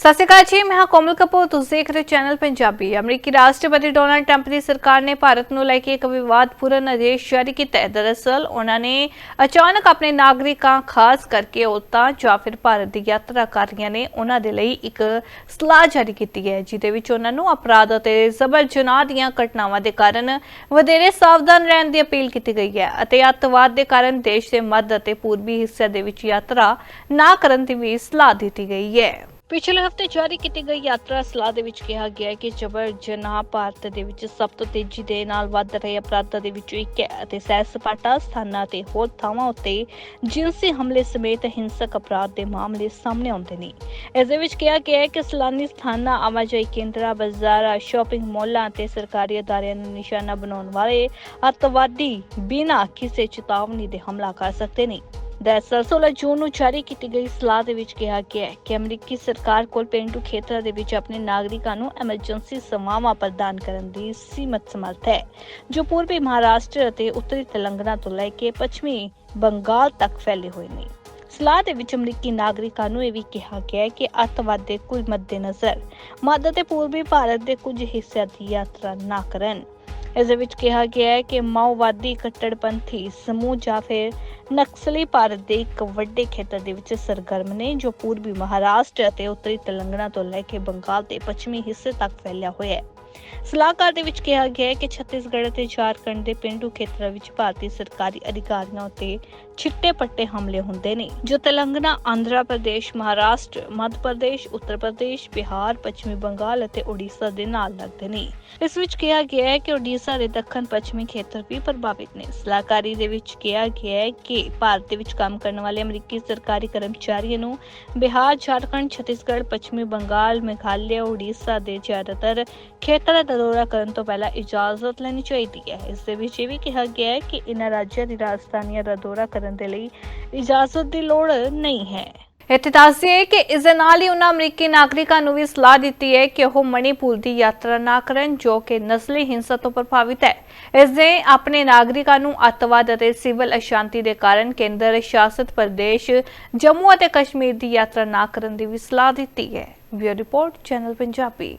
ਸਤਿ ਸ਼੍ਰੀ ਅਕਾਲ ਜੀ, ਮੈਂ ਕੋਮਲ ਕਪੂਰ। ਤੁਸੀਂ ਦੇਖ ਰਹੇ ਚੈਨਲ ਪੰਜਾਬੀ। ਅਮਰੀਕੀ ਰਾਸ਼ਟਰਪਤੀ ਡੋਨਾਲਡ ਟਰੰਪ ਦੀ ਸਰਕਾਰ ਨੇ ਭਾਰਤ ਨੂੰ ਲੈ ਕੇ ਇੱਕ ਵਿਵਾਦਪੂਰਨ ਆਦੇਸ਼ ਜਾਰੀ ਕੀਤਾ ਹੈ। ਦਰਅਸਲ, ਉਹਨਾਂ ਨੇ ਅਚਾਨਕ ਆਪਣੇ ਨਾਗਰਿਕਾਂ, ਖਾਸ ਕਰਕੇ ਔਰਤਾਂ ਜਾਂ ਫਿਰ ਭਾਰਤ ਦੀ ਯਾਤਰਾ ਕਰ ਰਹੀਆਂ ਨੇ ਉਹਨਾਂ ਦੇ ਲਈ ਇੱਕ ਸਲਾਹ ਜਾਰੀ ਕੀਤੀ ਹੈ, ਜਿਹਦੇ ਵਿੱਚ ਉਹਨਾਂ ਨੂੰ ਅਪਰਾਧ ਅਤੇ ਜ਼ਬਰ ਜਨਾਹ ਦੀਆਂ ਘਟਨਾਵਾਂ ਦੇ ਕਾਰਨ ਵਧੇਰੇ ਸਾਵਧਾਨ ਰਹਿਣ ਦੀ ਅਪੀਲ ਕੀਤੀ ਗਈ ਹੈ ਅਤੇ ਅੱਤਵਾਦ ਦੇ ਕਾਰਨ ਦੇਸ਼ ਦੇ ਮੱਧ ਅਤੇ ਪੂਰਬੀ ਹਿੱਸੇ ਦੇ ਵਿੱਚ ਯਾਤਰਾ ਨਾ ਕਰਨ ਦੀ ਵੀ ਸਲਾਹ ਦਿੱਤੀ ਗਈ ਹੈ। ਪਿਛਲੇ ਹਫ਼ਤੇ ਜਾਰੀ ਕੀਤੀ ਗਈ ਯਾਤਰਾ ਸਲਾਹ ਦੇ ਵਿੱਚ ਕਿਹਾ ਗਿਆ ਹੈ ਕਿ ਜਬਰ ਜਨਾਹ ਭਾਰਤ ਦੇ ਵਿੱਚ ਸਭ ਤੋਂ ਤੇਜ਼ੀ ਦੇ ਨਾਲ ਵੱਧ ਰਹੇ ਅਪਰਾਧਾਂ ਦੇ ਵਿੱਚੋਂ ਇੱਕ ਹੈ ਅਤੇ ਸੈਰ ਸਪਾਟਾ ਸਥਾਨਾਂ ਤੇ ਹੋਰ ਥਾਵਾਂ ਉੱਤੇ ਜਿਨਸੀ ਹਮਲੇ ਸਮੇਤ ਹਿੰਸਕ ਅਪਰਾਧ ਦੇ ਮਾਮਲੇ ਸਾਹਮਣੇ ਆਉਂਦੇ ਨੇ। ਇਸ ਦੇ ਵਿੱਚ ਕਿਹਾ ਗਿਆ ਹੈ ਕਿ ਸਲਾਨੀ ਸਥਾਨਾਂ, ਆਵਾਜਾਈ ਕੇਂਦਰਾਂ, ਬਾਜ਼ਾਰਾਂ, ਸ਼ਾਪਿੰਗ ਮਾਲਾਂ ਅਤੇ ਸਰਕਾਰੀ ਅਦਾਰਿਆਂ ਨੂੰ ਨਿਸ਼ਾਨਾ ਬਣਾਉਣ ਵਾਲੇ ਅੱਤਵਾਦੀ ਬਿਨਾਂ ਕਿਸੇ ਚੇਤਾਵਨੀ ਦੇ ਹਮਲਾ ਕਰ ਸਕਦੇ ਨੇ। ਦਰਅਸਲ 16 ਜੂਨ ਨੂੰ ਜਾਰੀ ਕੀਤੀ ਗਈ ਸਲਾਹ ਦੇ ਵਿੱਚ ਕਿਹਾ ਗਿਆ ਹੈ ਕਿ ਅਮਰੀਕੀ ਸਰਕਾਰ ਕੋਲ ਪੇਂਡੂ ਖੇਤਰਾਂ ਦੇ ਵਿੱਚ ਆਪਣੇ ਨਾਗਰਿਕਾਂ ਨੂੰ ਐਮਰਜੈਂਸੀ ਸੇਵਾਵਾਂ ਪ੍ਰਦਾਨ ਕਰਨ ਦੀ ਸੀਮਤ ਸਮਰੱਥ ਹੈ, ਜੋ ਪੂਰਬੀ ਮਹਾਰਾਸ਼ਟਰ ਅਤੇ ਉੱਤਰੀ ਤੇਲੰਗਾਨਾ ਤੋਂ ਲੈ ਕੇ ਪੱਛਮੀ ਬੰਗਾਲ ਤੱਕ ਫੈਲੇ ਹੋਏ ਨੇ। ਸਲਾਹ ਦੇ ਵਿੱਚ ਅਮਰੀਕੀ ਨਾਗਰਿਕਾਂ ਨੂੰ ਇਹ ਵੀ ਕਿਹਾ ਗਿਆ ਹੈ ਕਿ ਅੱਤਵਾਦ ਦੇ ਕੁਝ ਮੱਦੇਨਜ਼ਰ, ਮੱਧ ਅਤੇ ਪੂਰਬੀ ਭਾਰਤ ਦੇ ਕੁਝ ਹਿੱਸਿਆਂ ਦੀ ਯਾਤਰਾ ਨਾ ਕਰਨ। ਇਸ ਦੇ ਵਿੱਚ ਕਿਹਾ ਗਿਆ ਹੈ ਕਿ ਮਾਓਵਾਦੀ ਕੱਟੜਪੰਥੀ ਸਮੂਹ ਜਾਂ ਫਿਰ ਨਕਸਲੀ ਭਾਰਤ ਦੇ ਇੱਕ ਵੱਡੇ ਖੇਤਰ ਦੇ ਵਿੱਚ ਸਰਗਰਮ ਨੇ, ਜੋ ਪੂਰਬੀ ਮਹਾਰਾਸ਼ਟਰ ਅਤੇ ਉੱਤਰੀ ਤੇਲੰਗਾਨਾ ਤੋਂ ਲੈ ਕੇ ਬੰਗਾਲ ਦੇ ਪੱਛਮੀ ਹਿੱਸੇ ਤੱਕ ਫੈਲਿਆ ਹੋਇਆ ਹੈ। ਸਲਾਹਕਾਰ ਦੇ ਵਿੱਚ ਕਿਹਾ ਗਿਆ ਹੈ ਕਿ ਛੱਤੀਸਗੜ੍ਹ ਅਤੇ ਝਾਰਖੰਡ ਦੇ ਪਿੰਡੂ ਖੇਤਰਾਂ ਵਿੱਚ ਭਾਰਤੀ ਸਰਕਾਰੀ ਅਧਿਕਾਰੀਆਂ ਉੱਤੇ ਛਿੱਟੇ ਪੱਟੇ ਹਮਲੇ ਹੁੰਦੇ ਨੇ, ਜੋ ਤੇਲੰਗਾਨਾ, ਆਂਧਰਾ ਪ੍ਰਦੇਸ਼, ਮਹਾਰਾਸ਼ਟਰ, ਮੱਧ ਪ੍ਰਦੇਸ਼, ਉੱਤਰ ਪ੍ਰਦੇਸ਼, ਬਿਹਾਰ, ਪੱਛਮੀ ਬੰਗਾਲ ਅਤੇ ਓਡੀਸ਼ਾ ਦੇ ਨਾਲ ਲੱਗਦੇ ਨੇ। ਇਸ ਵਿੱਚ ਕਿਹਾ ਗਿਆ ਹੈ ਕਿ ਓਡੀਸ਼ਾ ਦੇ ਦੱਖਣ ਪੱਛਮੀ ਖੇਤਰ ਵੀ ਪ੍ਰਭਾਵਿਤ ਨੇ। ਸਲਾਹਕਾਰੀ ਦੇ ਵਿੱਚ ਕਿਹਾ ਗਿਆ ਹੈ ਕਿ ਭਾਰਤ ਦੇ ਵਿੱਚ ਕੰਮ ਕਰਨ ਵਾਲੇ ਅਮਰੀਕੀ ਸਰਕਾਰੀ ਕਰਮਚਾਰੀਆਂ ਨੂੰ ਬਿਹਾਰ, ਝਾਰਖੰਡ, ਛੱਤੀਸਗੜ੍ਹ, ਪੱਛਮੀ ਬੰਗਾਲ, ਮੇਘਾਲਿਆ ਓਡੀਸ਼ਾ ਦੇ ਜ਼ਿਆਦਾਤਰ ਖੇਤਰ ਦਾ ਦੌਰਾ ਕਰਨ ਤੋਂ ਪਹਿਲਾਂ ਇਜਾਜ਼ਤ ਲੈਣੀ ਚਾਹੀਦੀ ਹੈ। ਇਸ ਦੇ ਵਿੱਚ ਇਹ ਵੀ ਕਿਹਾ ਗਿਆ ਹੈ ਕਿ ਇਹਨਾਂ ਰਾਜਾਂ ਦੀ ਰਾਜਧਾਨੀਆਂ ਦਾ ਦੌਰਾ ਕਰਨ ਦੇ ਲਈ ਇਜਾਜ਼ਤ ਦੀ ਲੋੜ ਨਹੀਂ ਹੈ। ਇੱਥੇ ਦੱਸਦੀਏ ਕਿ ਇਸ ਦੇ ਨਾਲ ਹੀ ਉਹਨਾਂ ਅਮਰੀਕੀ ਨਾਗਰਿਕਾਂ ਨੂੰ ਵੀ ਸਲਾਹ ਦਿੱਤੀ ਹੈ ਕਿ ਉਹ ਮਣੀਪੁਰ ਦੀ ਯਾਤਰਾ ਨਾ ਕਰਨ, ਜੋ ਕਿ ਨਸਲੀ ਹਿੰਸਾ ਤੋਂ ਪ੍ਰਭਾਵਿਤ ਹੈ। ਇਸ ਦੇ ਆਪਣੇ ਨਾਗਰਿਕਾਂ ਨੂੰ ਅੱਤਵਾਦ ਅਤੇ ਸਿਵਲ ਅਸ਼ਾਂਤੀ ਦੇ ਕਾਰਨ ਕੇਂਦਰ ਸ਼ਾਸਿਤ ਪ੍ਰਦੇਸ਼, ਜੰਮੂ ਅਤੇ ਕਸ਼ਮੀਰ ਦੀ ਯਾਤਰਾ ਨਾ ਕਰਨ ਦੀ ਵੀ ਸਲਾਹ ਦਿੱਤੀ ਹੈ। Bureau report, channel Punjabi.